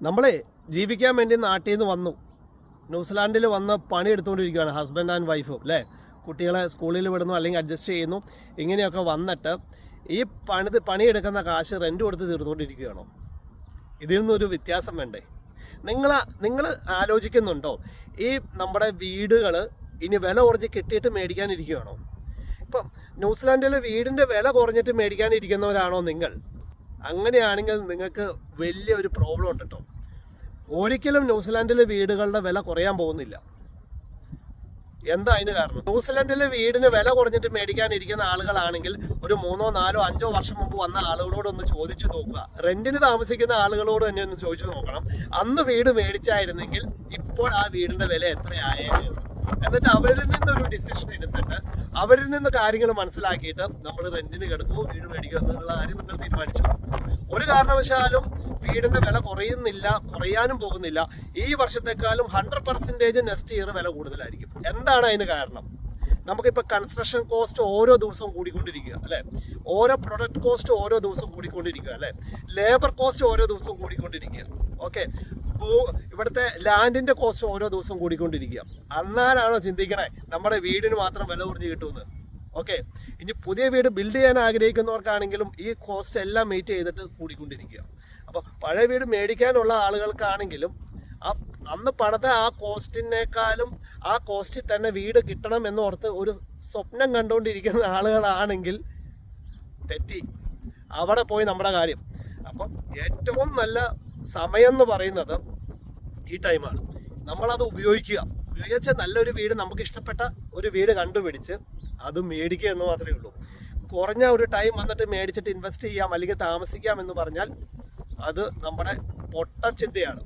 നമ്മളെ ജീവിക്കാൻ വേണ്ടി നാട്ടിൽ നിന്ന് വന്നു. ന്യൂസിലാൻഡിൽ വന്ന് പണി എടുത്തുകൊണ്ടിരിക്കുകയാണ് ഹസ്ബൻഡ് ആൻഡ് വൈഫ് അല്ലേ? കുട്ടികളെ സ്കൂളിൽ വിടുന്നു അല്ലെങ്കിൽ അഡ്ജസ്റ്റ് ചെയ്യുന്നു. ഇങ്ങനെയൊക്കെ വന്നിട്ട് ഈ പണിത് പണിയെടുക്കുന്ന കാശ് റെന്റ് കൊടുത്ത് തീർന്നുകൊണ്ടിരിക്കുകയാണോ ഇതിൽ നിന്നൊരു വ്യത്യാസം വേണ്ടേ? നിങ്ങൾ നിങ്ങൾ ആലോചിക്കുന്നുണ്ടോ? ഈ നമ്മുടെ വീടുകൾ ഇനി വില കുറഞ്ഞ് കിട്ടിയിട്ട് മേടിക്കാനിരിക്കുകയാണോ? ഇപ്പം ന്യൂസിലാൻഡിലെ വീടിന്റെ വില കുറഞ്ഞിട്ട് മേടിക്കാനിരിക്കുന്നവരാണോ നിങ്ങൾ? അങ്ങനെയാണെങ്കിൽ നിങ്ങൾക്ക് വലിയ ഒരു പ്രോബ്ലം ഉണ്ട് കേട്ടോ ഒരിക്കലും ന്യൂസിലാൻഡിലെ വീടുകളുടെ വില കുറയാൻ പോകുന്നില്ല. എന്താ അതിന് കാരണം? ന്യൂസിലാൻഡിലെ വീടിന് വില കുറഞ്ഞിട്ട് മേടിക്കാനിരിക്കുന്ന ആളുകളാണെങ്കിൽ ഒരു മൂന്നോ നാലോ അഞ്ചോ വർഷം മുമ്പ് വന്ന ആളുകളോട് ഒന്ന് ചോദിച്ചു നോക്കുക. റെന്റിന് താമസിക്കുന്ന ആളുകളോട് തന്നെ ഒന്ന് ചോദിച്ചു നോക്കണം. അന്ന് വീട് മേടിച്ചായിരുന്നെങ്കിൽ ഇപ്പോൾ ആ വീടിന്റെ വില എത്രയായേനെ എന്നിട്ട് അവരിൽ ഒരു ഡിസിഷൻ എടുത്തിട്ട് അവരിൽ നിന്ന് കാര്യങ്ങൾ മനസ്സിലാക്കിയിട്ട് നമ്മൾ റെന്റിന് കിടക്കുമോ വീട് മേടിക്കുമോ എന്നുള്ള കാര്യം നിങ്ങൾ തീരുമാനിച്ചു. ഒരു കാരണവശാലും വീടിന്റെ വില കുറയുന്നില്ല കുറയാനും പോകുന്നില്ല. ഈ വർഷത്തെക്കാളും ഹൺഡ്രഡ് പെർസെന്റേജ് നെക്സ്റ്റ് ഇയർ വില കൂടുതലായിരിക്കും. എന്താണ് അതിന് കാരണം? നമുക്കിപ്പോൾ കൺസ്ട്രക്ഷൻ കോസ്റ്റ് ഓരോ ദിവസവും കൂടിക്കൊണ്ടിരിക്കുക അല്ലേ? ഓരോ പ്രൊഡക്റ്റ് കോസ്റ്റ് ഓരോ ദിവസവും കൂടിക്കൊണ്ടിരിക്കുക അല്ലേ? ലേബർ കോസ്റ്റ് ഓരോ ദിവസവും കൂടിക്കൊണ്ടിരിക്കുക ഓക്കെ ഇവിടുത്തെ ലാൻഡിന്റെ കോസ്റ്റ് ഓരോ ദിവസവും കൂടിക്കൊണ്ടിരിക്കുക. അന്നാലാണോ ചിന്തിക്കണേ? നമ്മുടെ വീടിന് മാത്രം വില കുറഞ്ഞ് കിട്ടുമെന്ന്. ഓക്കെ ഇനി പുതിയ വീട് ബിൽഡ് ചെയ്യാൻ ആഗ്രഹിക്കുന്നവർക്കാണെങ്കിലും ഈ കോസ്റ്റ് എല്ലാം മീറ്റ് ചെയ്തിട്ട് കൂടിക്കൊണ്ടിരിക്കുക. അപ്പോൾ പഴയ വീട് മേടിക്കാനുള്ള ആളുകൾക്കാണെങ്കിലും ആ അന്ന് പണിത ആ കോസ്റ്റിനേക്കാളും ആ കോസ്റ്റിൽ തന്നെ വീട് കിട്ടണം എന്നോർത്ത് ഒരു സ്വപ്നം കണ്ടുകൊണ്ടിരിക്കുന്ന ആളുകളാണെങ്കിൽ തെറ്റി. അവിടെ പോയി നമ്മുടെ കാര്യം. അപ്പം ഏറ്റവും നല്ല സമയം എന്ന് പറയുന്നത് ഈ ടൈമാണ്. നമ്മളത് ഉപയോഗിക്കുക. ഉപയോഗിച്ച നല്ലൊരു വീട് നമുക്ക് ഇഷ്ടപ്പെട്ട ഒരു വീട് കണ്ടുപിടിച്ച് അത് മേടിക്കുക എന്ന് മാത്രമേ ഉള്ളൂ. കുറഞ്ഞ ഒരു ടൈം വന്നിട്ട് മേടിച്ചിട്ട് ഇൻവെസ്റ്റ് ചെയ്യാം അല്ലെങ്കിൽ താമസിക്കാം എന്ന് പറഞ്ഞാൽ അത് നമ്മുടെ പൊട്ട ചിന്തയാണ്.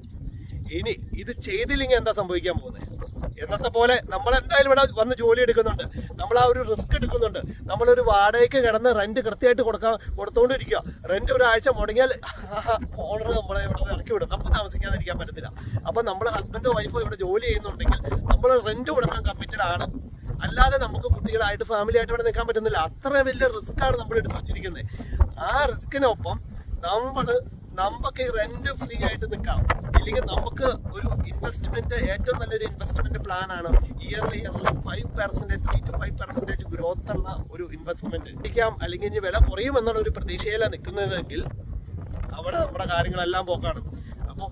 ഇനി ഇത് ചെയ്തില്ലെങ്കിൽ എന്താ സംഭവിക്കാൻ പോകുന്നത്? എന്നത്തെ പോലെ നമ്മൾ എന്തായാലും ഇവിടെ വന്ന് ജോലി എടുക്കുന്നുണ്ട്. നമ്മൾ ആ ഒരു റിസ്ക് എടുക്കുന്നുണ്ട്. നമ്മളൊരു വാടകയ്ക്ക് കിടന്ന് റെന്റ് കൃത്യമായിട്ട് കൊടുക്കാൻ കൊടുത്തോണ്ടിരിക്കുക റെന്റ് ഒരാഴ്ച മുടങ്ങിയാൽ ഓണർ നമ്മളെ ഇവിടെ ഇറക്കി വിടും. നമുക്ക് താമസിക്കാതിരിക്കാൻ പറ്റത്തില്ല. അപ്പൊ നമ്മൾ ഹസ്ബൻഡോ വൈഫോ ഇവിടെ ജോലി ചെയ്യുന്നുണ്ടെങ്കിൽ നമ്മൾ റെന്റ് കൊടുക്കാൻ കമ്മിറ്റഡ് ആണ്. അല്ലാതെ നമുക്ക് കുട്ടികളായിട്ട് ഫാമിലി ആയിട്ട് ഇവിടെ നിൽക്കാൻ പറ്റുന്നില്ല. അത്ര വലിയ റിസ്ക് ആണ് നമ്മൾ എടുത്തു വെച്ചിരിക്കുന്നത്. ആ റിസ്കിനൊപ്പം നമ്മൾ നമുക്ക് റെന്റ് ഫ്രീ ആയിട്ട് നിൽക്കാം. ഇല്ലെങ്കിൽ നമുക്ക് ഒരു ഇൻവെസ്റ്റ്മെന്റ് ഏറ്റവും നല്ലൊരു ഇൻവെസ്റ്റ്മെന്റ് പ്ലാൻ ആണ് yearly yearly five percentage three two five percentage growth ഉള്ള ഒരു ഇൻവെസ്റ്റ്മെന്റ് ഇരിക്കാം. അല്ലെങ്കിൽ ഇനി വില കുറയും എന്നുള്ള ഒരു പ്രതീക്ഷയിലാണ് നിൽക്കുന്നതെങ്കിൽ അവിടെ നമ്മുടെ കാര്യങ്ങളെല്ലാം പോക്കാണ്. അപ്പോൾ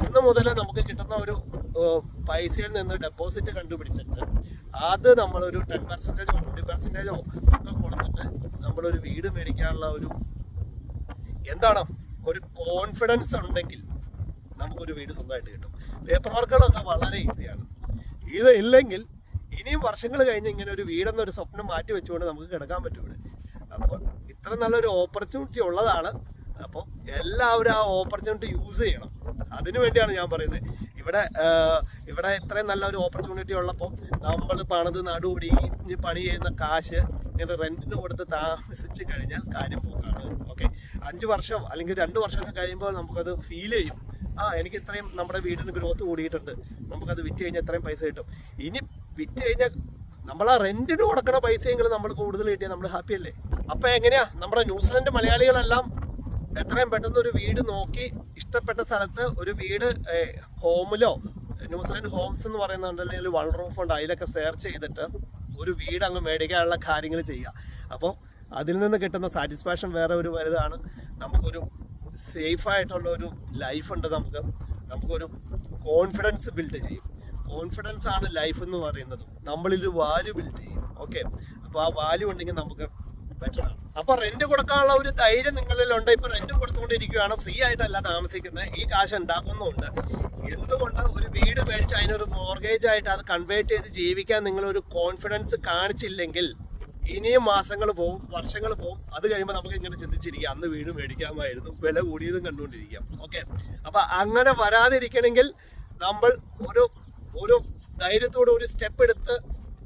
ഇന്ന് മുതൽ നമുക്ക് കിട്ടുന്ന ഒരു പൈസയിൽ നിന്ന് ഡെപ്പോസിറ്റ് കണ്ടുപിടിച്ചിട്ട് അത് നമ്മളൊരു ടെൻ പെർസെന്റേജോ ട്വന്റി പെർസെന്റേജോ ഒക്കെ കൊടുത്തിട്ട് നമ്മളൊരു വീട് മേടിക്കാനുള്ള ഒരു എന്താണ് ഒരു കോൺഫിഡൻസ് ഉണ്ടെങ്കിൽ നമുക്കൊരു വീട് സ്വന്തമായിട്ട് കിട്ടും. പേപ്പർ വർക്കുകളൊക്കെ വളരെ ഈസിയാണ് ഇത് ഇല്ലെങ്കിൽ ഇനിയും വർഷങ്ങൾ കഴിഞ്ഞ് ഇങ്ങനെ ഒരു വീടെന്നൊരു സ്വപ്നം മാറ്റി വെച്ചുകൊണ്ട് നമുക്ക് കിടക്കാൻ പറ്റും അപ്പോൾ ഇത്ര നല്ലൊരു ഓപ്പർച്യൂണിറ്റി ഉള്ളതാണ്. അപ്പോൾ എല്ലാവരും ആ ഓപ്പർച്യൂണിറ്റി യൂസ് ചെയ്യണം. അതിനു വേണ്ടിയാണ് ഞാൻ പറയുന്നത് ഇവിടെ ഇവിടെ ഇത്രയും നല്ല ഒരു ഓപ്പർച്യൂണിറ്റി ഉള്ളപ്പോൾ നമ്മൾ പണിത് നടുപടി പണി ചെയ്യുന്ന കാശ് ഇങ്ങനെ റെന്റിന് കൊടുത്ത് താമസിച്ച് കഴിഞ്ഞാൽ കാര്യം പോക്കാണ്. ഓക്കെ. അഞ്ച് വർഷം അല്ലെങ്കിൽ രണ്ട് വർഷമൊക്കെ കഴിയുമ്പോൾ നമുക്കത് ഫീൽ ചെയ്യും. ആ എനിക്ക് ഇത്രയും നമ്മുടെ വീടിന് ഗ്രോത്ത് കൂടിയിട്ടുണ്ട്. നമുക്കത് വിറ്റ് കഴിഞ്ഞാൽ ഇത്രയും പൈസ കിട്ടും. ഇനി വിറ്റ് കഴിഞ്ഞാൽ നമ്മൾ ആ റെന്റിന് കൊടുക്കണ പൈസയെങ്കിലും നമ്മൾ കൂടുതൽ കിട്ടിയാൽ നമ്മൾ ഹാപ്പി അല്ലേ? അപ്പൊ എങ്ങനെയാ? നമ്മുടെ ന്യൂസിലൻഡ് മലയാളികളെല്ലാം എത്രയും പെട്ടെന്ന് ഒരു വീട് നോക്കി ഇഷ്ടപ്പെട്ട സ്ഥലത്ത് ഒരു വീട് ഹോമിലോ ന്യൂസിലൻഡ് ഹോംസ് എന്ന് പറയുന്നുണ്ട് അല്ലെങ്കിൽ വൺ റൂഫ് ഉണ്ട് അതിലൊക്കെ സെർച്ച് ചെയ്തിട്ട് ഒരു വീട് അങ്ങ് മേടിക്കാനുള്ള കാര്യങ്ങൾ ചെയ്യുക. അപ്പോൾ അതിൽ നിന്ന് കിട്ടുന്ന സാറ്റിസ്ഫാക്ഷൻ വേറെ ഒരു വലുതാണ്. നമുക്കൊരു സേഫായിട്ടുള്ള ഒരു ലൈഫ് ഉണ്ട് നമുക്ക്. നമുക്കൊരു കോൺഫിഡൻസ് ബിൽഡ് ചെയ്യും. കോൺഫിഡൻസ് ആണ് ലൈഫ് എന്ന് പറയുന്നത്. നമ്മളിൽ വാല്യൂ ബിൽഡ് ചെയ്യും. ഓക്കെ അപ്പോൾ ആ വാല്യൂ ഉണ്ടെങ്കിൽ നമുക്ക് ബെറ്റർ ആണ്. അപ്പൊ റെന്റ് കൊടുക്കാനുള്ള ഒരു ധൈര്യം നിങ്ങളിൽ നിങ്ങളിലുണ്ട്. ഇപ്പൊ റെന്റ് കൊടുത്തുകൊണ്ടിരിക്കുകയാണ്. ഫ്രീ ആയിട്ടല്ല താമസിക്കുന്നത്. ഈ കാശ് ഉണ്ടാക്കുന്നുണ്ട് എന്തുകൊണ്ട് ഒരു വീട് മേടിച്ച് അതിനൊരു മോർഗേജ് ആയിട്ട് അത് കൺവേർട്ട് ചെയ്ത് ജീവിക്കാൻ നിങ്ങൾ ഒരു കോൺഫിഡൻസ് കാണിച്ചില്ലെങ്കിൽ ഇനിയും മാസങ്ങൾ പോവും വർഷങ്ങൾ പോവും. അത് കഴിയുമ്പോൾ നമുക്ക് ഇങ്ങനെ ചിന്തിച്ചിരിക്കാം. അന്ന് വീട് മേടിക്കാമായിരുന്നു. വില കൂടിയതും കണ്ടുകൊണ്ടിരിക്കാം. ഓക്കെ. അപ്പൊ അങ്ങനെ വരാതിരിക്കണമെങ്കിൽ നമ്മൾ ഒരു ഒരു ധൈര്യത്തോടെ ഒരു സ്റ്റെപ്പ് എടുത്ത്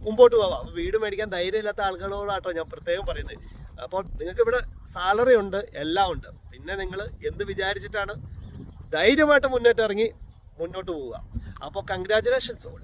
മുമ്പോട്ട് പോവാം. വീട് മേടിക്കാൻ ധൈര്യമില്ലാത്ത ആളുകളോടാട്ടോ ഞാൻ പ്രത്യേകം പറയുന്നത്. അപ്പോൾ നിങ്ങൾക്ക് ഇവിടെ സാലറി ഉണ്ട് എല്ലാം ഉണ്ട്. പിന്നെ നിങ്ങൾ എന്ത് വിചാരിച്ചിട്ടാണ് ധൈര്യമായിട്ട് മുന്നോട്ട് ഇറങ്ങി മുന്നോട്ട് പോവുക. അപ്പോൾ കൺഗ്രാചുലേഷൻസ് ഓൾ.